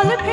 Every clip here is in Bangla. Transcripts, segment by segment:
জল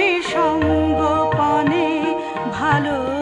নীরবে সঙ্গপনে ভালোবাসলাম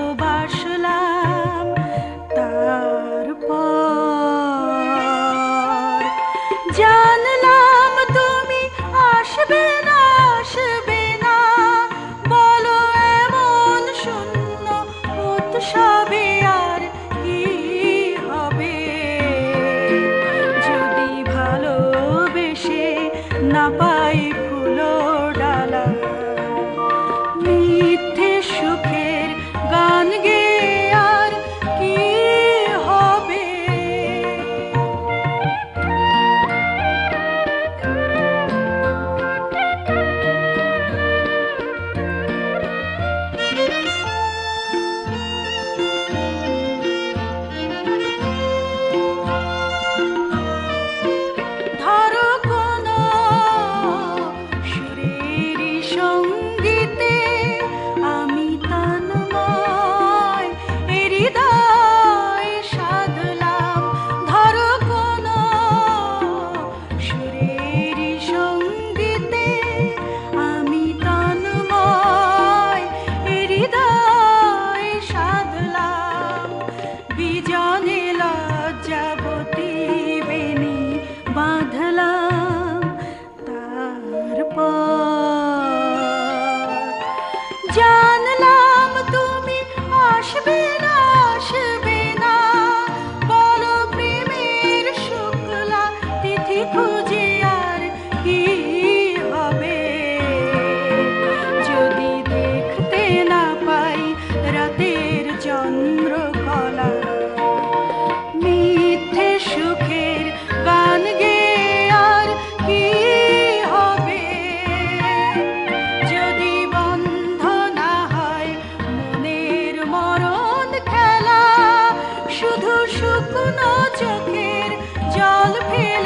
শুকনো চোখের জল ফের